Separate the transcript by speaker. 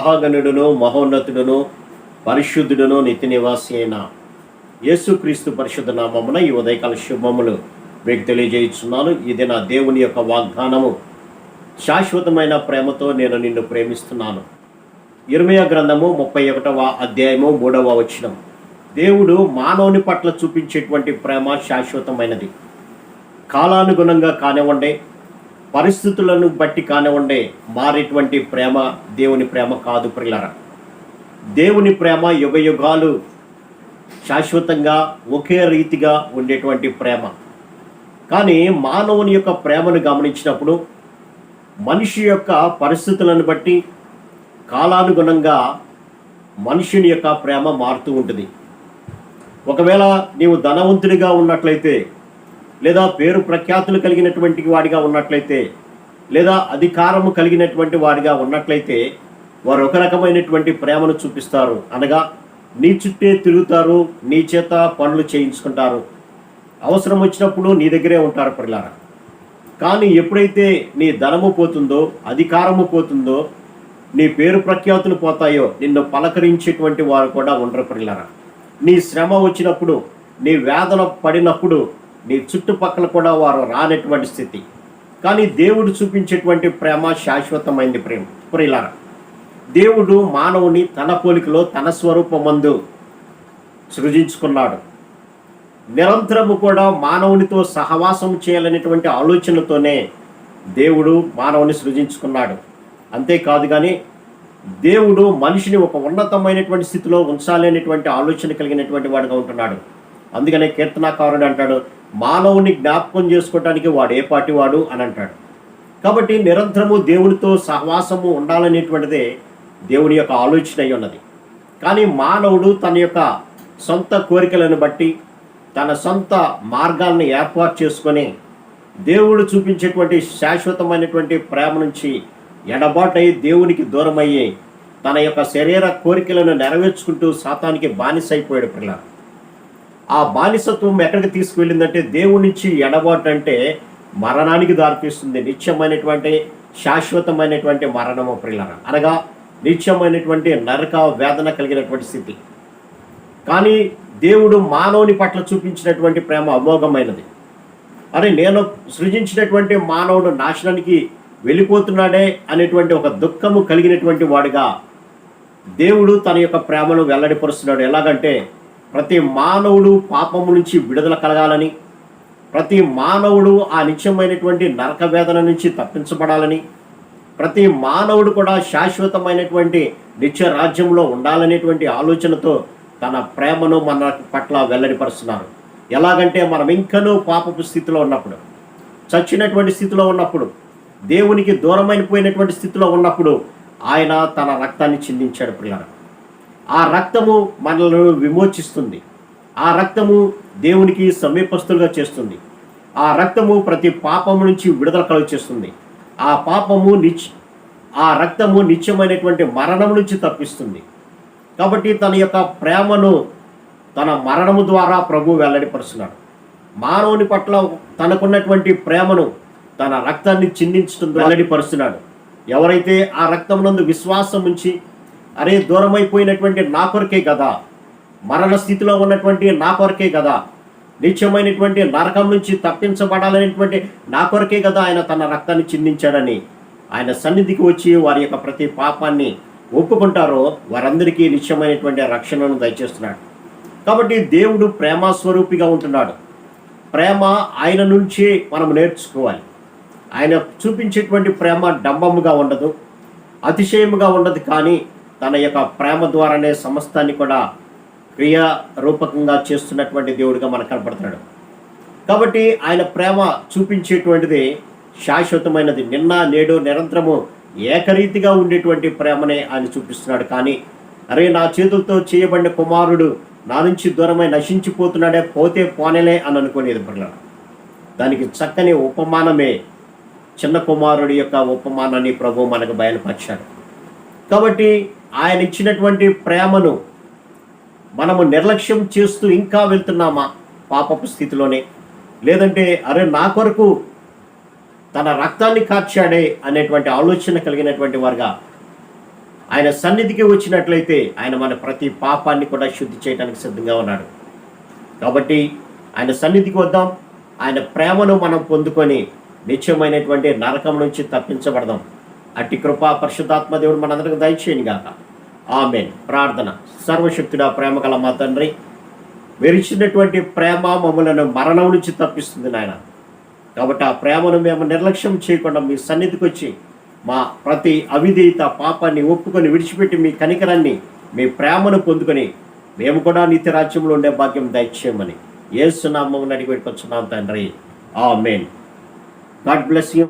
Speaker 1: మహాగణుడును మహోన్నతుడును పరిశుద్ధుడును నిత్య నివాసి అయిన యేసుక్రీస్తు పరిశుద్ధ నామమున ఈ ఉదయకాల శుభములు మీకు తెలియజేయుచున్నాను. ఇది నా దేవుని యొక్క వాగ్దానము శాశ్వతమైన ప్రేమతో నేను నిన్ను ప్రేమిస్తున్నాను. ఇరవయ గ్రంథము ముప్పై ఒకటవ అధ్యాయము మూడవ వచనం. దేవుడు మానవుని పట్ల చూపించేటువంటి ప్రేమ శాశ్వతమైనది. కాలానుగుణంగా కానివ్వండి పరిస్థితులను బట్టి కానివ్వండి మారేటువంటి ప్రేమ దేవుని ప్రేమ కాదు ప్రిల్లర దేవుని ప్రేమ యుగ యుగాలు శాశ్వతంగా ఒకే రీతిగా ఉండేటువంటి ప్రేమ. కానీ మానవుని యొక్క ప్రేమను గమనించినప్పుడు మనిషి యొక్క పరిస్థితులను బట్టి కాలానుగుణంగా మనుషుని యొక్క ప్రేమ మారుతూ ఉంటుంది. ఒకవేళ నీవు ధనవంతుడిగా ఉన్నట్లయితే లేదా పేరు ప్రఖ్యాతులు కలిగినటువంటి వాడిగా ఉన్నట్లయితే లేదా అధికారము కలిగినటువంటి వాడిగా ఉన్నట్లయితే వారు ఒక రకమైనటువంటి ప్రేమను చూపిస్తారు. అనగా నీ చుట్టే తిరుగుతారు నీ చేత పనులు చేయించుకుంటారు. అవసరం వచ్చినప్పుడు నీ దగ్గరే ఉంటారు పిల్లారా కానీ ఎప్పుడైతే నీ ధనము పోతుందో అధికారము పోతుందో నీ పేరు ప్రఖ్యాతులు పోతాయో నిన్ను పలకరించేటువంటి వారు కూడా ఉండరు పిల్లరా నీ శ్రమ వచ్చినప్పుడు నీ వేదన పడినప్పుడు నీ చుట్టుపక్కల కూడా వారు రానటువంటి స్థితి. కానీ దేవుడు చూపించేటువంటి ప్రేమ శాశ్వతమైంది ప్రేమ. ప్రియులారా దేవుడు మానవుని తన పోలికలో తన స్వరూపమందు సృజించుకున్నాడు. నిరంతరము కూడా మానవునితో సహవాసం చేయాలనేటువంటి ఆలోచనతోనే దేవుడు మానవుని సృజించుకున్నాడు. అంతేకాదు కానీ దేవుడు మనిషిని ఒక ఉన్నతమైనటువంటి స్థితిలో ఉంచాలి అనేటువంటి ఆలోచన కలిగినటువంటి వాడుగా ఉంటున్నాడు. అందుకనే కీర్తనాకారుడు అంటాడు మానవుని జ్ఞాపకం చేసుకోవటానికి వాడు ఏ పాటి వాడు అని అంటాడు. కాబట్టి నిరంతరము దేవునితో సహవాసము ఉండాలనేటువంటిదే దేవుని యొక్క ఆలోచన అయి ఉన్నది. కానీ మానవుడు తన యొక్క సొంత కోరికలను బట్టి తన సొంత మార్గాల్ని ఏర్పాటు చేసుకొని దేవుడు చూపించేటువంటి శాశ్వతమైనటువంటి ప్రేమ నుంచి ఎడబాటై దేవునికి దూరమయ్యి తన యొక్క శరీర కోరికలను నెరవేర్చుకుంటూ శాతానికి బానిస పిల్లలు ఆ బానిసత్వం ఎక్కడికి తీసుకువెళ్ళిందంటే దేవుడి నుంచి ఎడబాటు అంటే మరణానికి దారితీస్తుంది. నిత్యమైనటువంటి శాశ్వతమైనటువంటి మరణము ప్రిల్లర. అనగా నిత్యమైనటువంటి నరక వేదన కలిగినటువంటి స్థితి. కానీ దేవుడు మానవుని పట్ల చూపించినటువంటి ప్రేమ అమోఘమైనది. అరే నేను సృజించినటువంటి మానవుడు నాశనానికి వెళ్ళిపోతున్నాడే అనేటువంటి ఒక దుఃఖము కలిగినటువంటి వాడిగా దేవుడు తన యొక్క ప్రేమను వెల్లడిపరుస్తున్నాడు. ఎలాగంటే ప్రతి మానవుడు పాపము నుంచి విడుదల కలగాలని ప్రతి మానవుడు ఆ నిత్యమైనటువంటి నరక వేదన నుంచి తప్పించబడాలని ప్రతి మానవుడు కూడా శాశ్వతమైనటువంటి నిత్య రాజ్యంలో ఉండాలనేటువంటి ఆలోచనతో తన ప్రేమను మన పట్ల వెల్లడిపరుస్తున్నారు. ఎలాగంటే మనం ఇంకనూ పాపపు స్థితిలో ఉన్నప్పుడు చచ్చినటువంటి స్థితిలో ఉన్నప్పుడు దేవునికి దూరమైపోయినటువంటి స్థితిలో ఉన్నప్పుడు ఆయన తన రక్తాన్ని చిందించాడు పిల్లలు ఆ రక్తము మనలను విమోచిస్తుంది. ఆ రక్తము దేవునికి సమీపస్తులుగా చేస్తుంది. ఆ రక్తము ప్రతి పాపము నుంచి విడుదల కలుగుచేస్తుంది. ఆ పాపము నిచ్ ఆ రక్తము నిత్యమైనటువంటి మరణం నుంచి తప్పిస్తుంది. కాబట్టి తన యొక్క ప్రేమను తన మరణము ద్వారా ప్రభు వెల్లడిపరుస్తున్నాడు. మానవుని పట్ల తనకున్నటువంటి ప్రేమను తన రక్తాన్ని చిందించడం వెల్లడిపరుస్తున్నాడు. ఎవరైతే ఆ రక్తం నందు విశ్వాసం ఉంచి అరే దూరమైపోయినటువంటి నా కొరకే కదా. మరణ స్థితిలో ఉన్నటువంటి నా కొరకే కదా. నిత్యమైనటువంటి నరకం నుంచి తప్పించబడాలనేటువంటి నా కొరకే కదా ఆయన తన రక్తాన్ని చిందించాడని. ఆయన సన్నిధికి వచ్చి వారి యొక్క ప్రతి పాపాన్ని ఒప్పుకుంటారో వారందరికీ నిత్యమైనటువంటి రక్షణను దయచేస్తున్నాడు. కాబట్టి దేవుడు ప్రేమ స్వరూపిగా ఉంటున్నాడు. ప్రేమ ఆయన నుంచి మనం నేర్చుకోవాలి. ఆయన చూపించేటువంటి ప్రేమ డంబముగా ఉండదు అతిశయముగా ఉండదు కానీ తన యొక్క ప్రేమ ద్వారానే సమస్తాన్ని కూడా క్రియారూపకంగా చేస్తున్నటువంటి దేవుడిగా మనకు కనపడుతున్నాడు. కాబట్టి ఆయన ప్రేమ చూపించేటువంటిది శాశ్వతమైనది. నిన్న నేడు నిరంతరము ఏకరీతిగా ఉండేటువంటి ప్రేమనే ఆయన చూపిస్తున్నాడు. కానీ అరే నా చేతులతో చేయబడిన కుమారుడు నా నుంచి దూరమై నశించిపోతున్నాడే పోతే పోనేలే అని అనుకునేది పిల్లలు దానికి చక్కని ఉపమానమే చిన్న కుమారుడి యొక్క ఉపమానాన్ని ప్రభు మనకు బయలుపరిచాడు. కాబట్టి ఆయన ఇచ్చినటువంటి ప్రేమను మనము నిర్లక్ష్యం చేస్తూ ఇంకా వెళ్తున్నామా పాపపు స్థితిలోనే? లేదంటే అరే నా కొరకు తన రక్తాన్ని కాచాడే అనేటువంటి ఆలోచన కలిగినటువంటి వారుగా ఆయన సన్నిధికి వచ్చినట్లయితే ఆయన మన ప్రతి పాపాన్ని కూడా శుద్ధి చేయడానికి సిద్ధంగా ఉన్నాడు. కాబట్టి ఆయన సన్నిధికి వద్దాం. ఆయన ప్రేమను మనం పొందుకొని నిత్యమైనటువంటి నరకం నుంచి తప్పించబడదాం. అట్టి కృపా పరిశుద్ధాత్మ దేవుడు మనందరికి దయచేయను గాక. ఆమెన్. ప్రార్థన. సర్వశక్తుడ ప్రేమ గల మా తండ్రి విరిచినటువంటి ప్రేమ మమ్మలను మరణం నుంచి తప్పిస్తుంది నాయన. కాబట్టి ఆ ప్రేమను మేము నిర్లక్ష్యం చేయకుండా మీ సన్నిధికి వచ్చి మా ప్రతి అవిధేయత పాపాన్ని ఒప్పుకొని విడిచిపెట్టి మీ కనికరాన్ని మీ ప్రేమను పొందుకొని మేము కూడా నిత్య రాజ్యంలో ఉండే భాగ్యం దయచేయమని. ఏసునామం అడిగి పెట్టుకొచ్చున్నాం తండ్రి. ఆ మెయిన్ గాడ్ బ్లెస్ యూ.